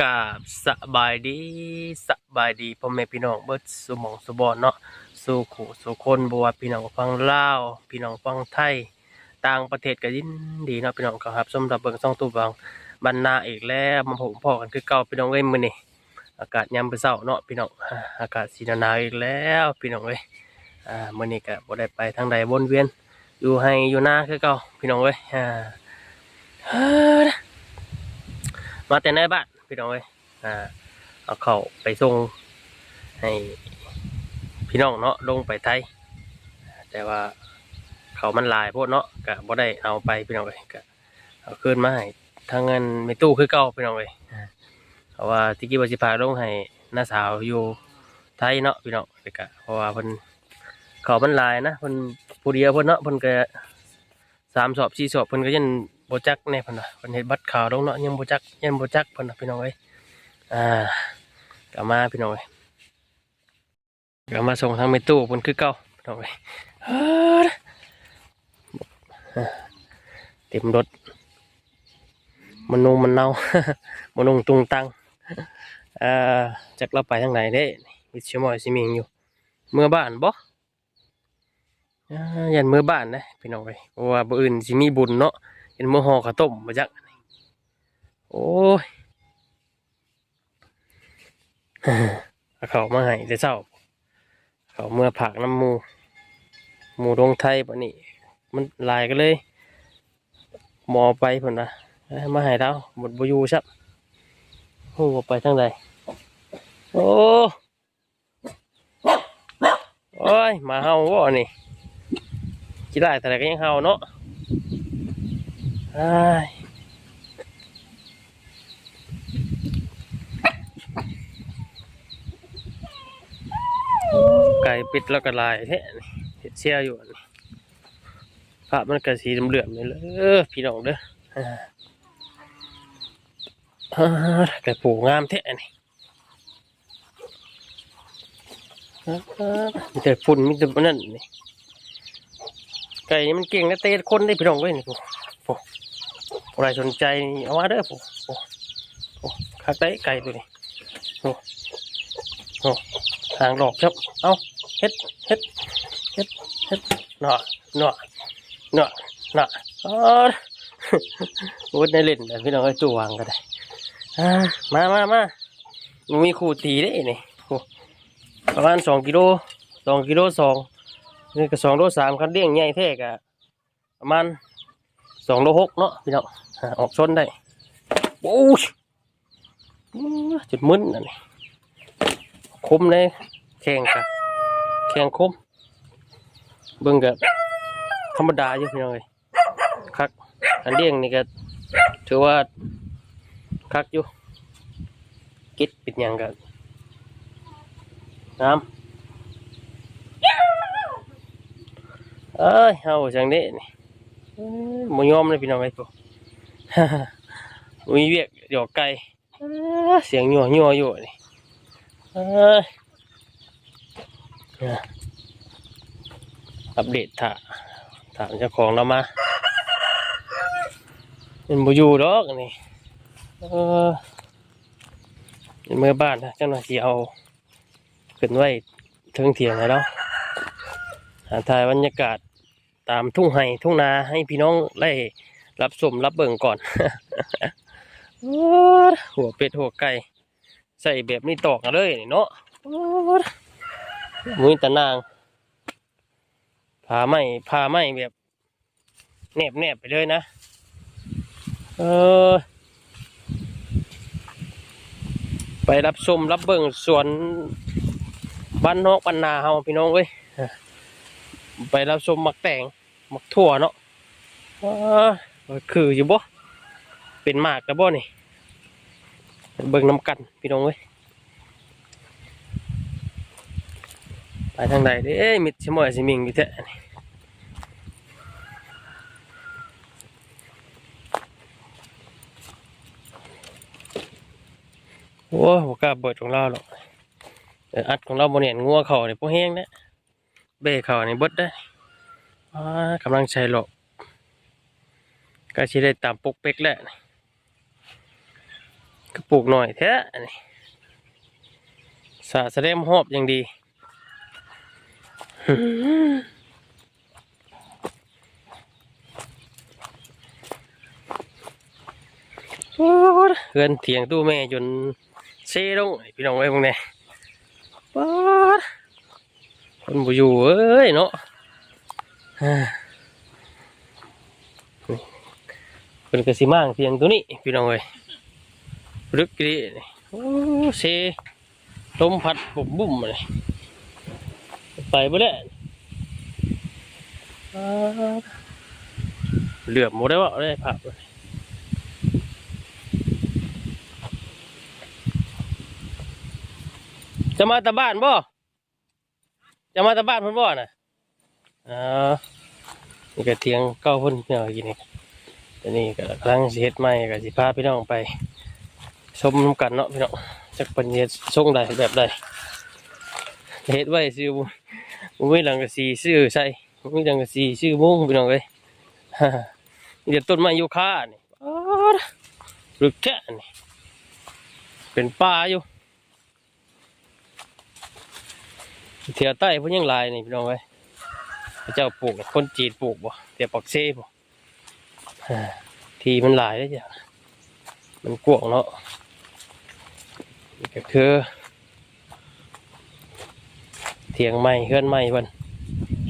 กาบสบายดีสบายดีพ่อแม่พี่น้องเบิดสมองสบอนเนาะสู่ขู่สู่คนบัวพี่น้องฟังลาวพี่น้องฟังไทย ต่างประเทศก็ยินดีเนาะพี่น้องครับสำหรับเบิ่งซ่องตู้บางบรรณาอีกแล้วมาผมพ่อกันคือเก่าพี่น้องเอ้ยมื้อนี้อากาศยามมื้อเช้าเนาะพี่น้องอาอากาศสีหนาวอีกแล้วพี่น้องเอ้ยอ่ามื้อนี้ก็บ่ได้ไปทางใดวนเวียน อยู่ให้อยู่หน้าคือเก่าพี่น้องเอ้ยอ่าเฮ้อมาแต่ในบ้าน พี่น้องเอ้ยอ่าเอาเข้าไปส่งให้พี่น้องเนาะลงไปไทย แต่ว่าเขามันลายโพดเนาะก็บ่ได้เอาไปพี่น้องเอ้ยก็เอาคืนมาให้ทางเงินไม่ตู้คือเก่าพี่น้องเอ้ยอ่าเพราะว่าที่กี้ว่าสิพาลงให้น้าสาวอยู่ไทยเนาะพี่น้องเด็กะเพราะว่าเพิ่นเขามันลายนะเพิ่นผู้เดียวเพิ่นเนาะเพิ่นก็สามสอบสี่สอบเพิ่นก็ยัง บจักแน่พิ่นน่ะพิ่นเฮ็ดบัตรขาวลงเนาะยังบจักยังบจักพิ่นนะพี่น้องเอ้ยอ่ากลับมาพี่น้องเอ้ยกลับมาส่งทางเมตู้เพิ่นคือเก่าพี่น้องเอ้ยเฮ้อเต็มรถมันนุงมันเน่ามันนุงตุงตังอ่อจักเราไปทางไหนเด้มิชมอยสิมิงอยู่ เมื่อบ้านบ่อ่ายันเมื่อบ้านนะพี่น้องเอ้ยว่าบ่อื่นสิมีบุญเนาะ เห็นมือห่อข้าวต้มมาจักโอ้ยเอาเขามาให้แต่เช้าเขาเมื่อผักน้ำหมูหมูดงไทยปะนี่มันลายกันเลย มอไปผนนะมาให้เราหมดบยูชับโอ้ไปทางใดโอ้โอ้ยมาเฮาว่นี่กี่ได้แต่ไหนก็ยังเฮาเนาะ ไก่ปิดแล้วก็ลายแท้นี่เห็ดเชี่ยอยู่อันนี่ภาพมันก็สีเหลืองเลยเออพี่น้องเด้ออ่าอ่าไก่ปูงามแท้นี่อ่มีแต่ฝุ่นมีแต่นั่นนี่ไก่นี่มันเก่งนะเตะคนได้พี่น้องเว้ยนี่ พวกใครสนใจเอามาเด้อผมโอ้โอ้าไก่ไก่ตัวนี้โอ้โอ้ทางหลอกครับ เอาเฮ็ดเฮ็ดเฮ็ดเฮ็ดหน่อหน่อหน่อหน่ออ๋อวุ้นในเล่นนะพี่น้องไอ้ตัววางก็ได้อ่ามามามามันมีคู่ตีได้นี่ประมาณสองกิโลสองกิโลสองนี่ก็สองโลสามคันเลี้ยงใหญ่แท้กะประมาณ สองโลหกเนาะพี่น้องออกชนได้โอ้ยจุดมึนอันนี้คมเลยแข่งกันแข่งคมเบิ่งกับธรรมดาอยู่พี่น้องเลยคักอันเลี้ยงนี่ก็ถือว่าคักอยู่กิดปิดยังกันน้ำเอ้ยเอาจังนี้นี่ มยอมเลยพี่น้องไอ้พวกมีเวียกหยอกไก่เสียงยัวยัวอยู่นี่นี่อัปเดตถาถามเจ้าของเรามาเป็นบูยูดอกนี่เออเป็นเมื่อบ้านนะเจ้าหน้าที่เอาขึ้นไว้เทิงเถียงให้เราหาถ่ายบรรยากาศ ตามทุ่งไห่ทุ่งนาให้พี่น้องได้รับชมรับเบิ่งก่อนหัวเป็ดหัวไก่ใส่แบบนี้ตอกกันเลยเนาะมือตะนางพาไม่พาไม่แบบแนบแนบไปเลยนะ เออ ไปรับชมรับเบิ่งสวนบ้านนอกบ้านนาเฮาพี่น้องเว้ยไปรับชมมักแต่ง หมักถั่วเนาะคืออยู่บ่เป็นหมากแล้วบ่นี่เบิ่งน้ำกันพี่น้องเว้ยไปทางใดเด้มิดชิมอยสิมิงอยู่แท้โอ้บ่กล้าเบิดของเราหรอกอัดของเราบ่เนียนงัวเขาเนี่ยพวกแห้งนะเบ้เขานี่เบิดได้ กำลังใช้หลอกก็ชิได้ตามปุกเป๊กแหละก็ปลูกหน่อยแท้อันนี้สาแสดงหอบอย่างดีเฮือนเถียงตู้แม่จนเซ่ลงไอ้พี่น้องไว้ยพวกนี้ป๊าดคนบ่อยู่เอ้ยเนาะ เป็นกระสิมางเถียงตัวนี้พี่น้องเอ้ยรึกดีนี่โอ้เซลมพัดบุ่มบุ่มเลยไปบ่ได้ป๊าดเหลือบหมดได้ว่ได้ภาพจะมาตะบ้านบ่ จะมาตะบ้านเพิ่นบ่น่ะ อ่านี่ก็เทียงเก้าพิ่นพี่น้อกินนี่แต่นี่ก็กำลังสิเฮ็ดใหม่ก็สิพาพี่น้องไปชมนำกันเนาะพี่น้องจักเพิ่นเฮ็ดทรงใดแบบใดเฮ็ดไว้ซื้อบ่บ่มีหลังกะสีซื้อใส่บ่มีหลังกะสีซื้อมุ้งพี่น้องเอ้ยฮ่าเดี๋ยวต้นไม้ยูคานี่อ๊าดลึแท้นี่เป็นป่าอยู่เที่ยใต้พิ่นยังลายนี่พี่น้องเอ้ย เจ้าปลูกคนจีนปลูกบ่เที่ยวปักเซ่บ่ทีมันหลายแล้วจ้ะมันกวงเนาะนี่ก็คือเถียงไม้เฮือนไม้เพิ่น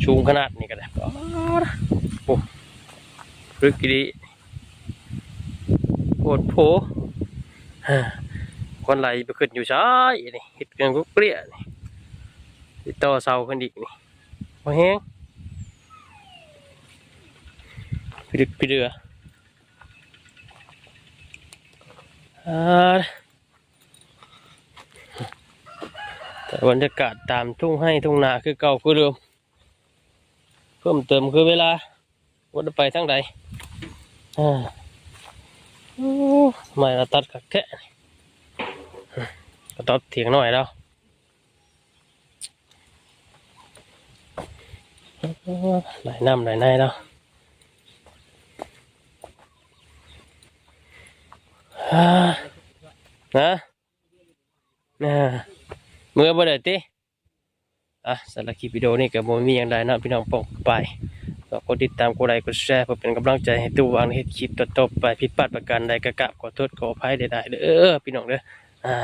สูงขนาดนี้ก็ได้ป๊าดโอ้รึกดีโคตรโผอ่าคนไหลไปขึ้นอยู่ซ้ายนี่เฮ็ดกันกุเกลี้ยนี่ต่อเสาขึ้นอีกนี่พอแห้ง ไปดึกไปเดืออ่าแต่บรรยากาศตามทุ่งให้ทุ่งนาคือเก่าคือเดิมเพิ่มเติมคือเวลาว่าจะไปทั้งใดอ่าไม่ละตัดกักแค่ตัดเถียงหน่อยแล้วหลายน้ำหลายในแล้ว ฮ่านะนะเมื่อบ่ได้ติอะสารบคลิปวิดีโอนี้ก็บโมมีอย่างใดนะพี่น้องปองไปก็กดติดตามกดไลค์กดแชร์เพื่อเป็นกำลังใจให้ตู้วางเฮ็ดคลิปต่อๆไปผิดพลาดประการใดกะกะขอโทษขออภัยใดๆเด้อพี่น้องเด้ออ่า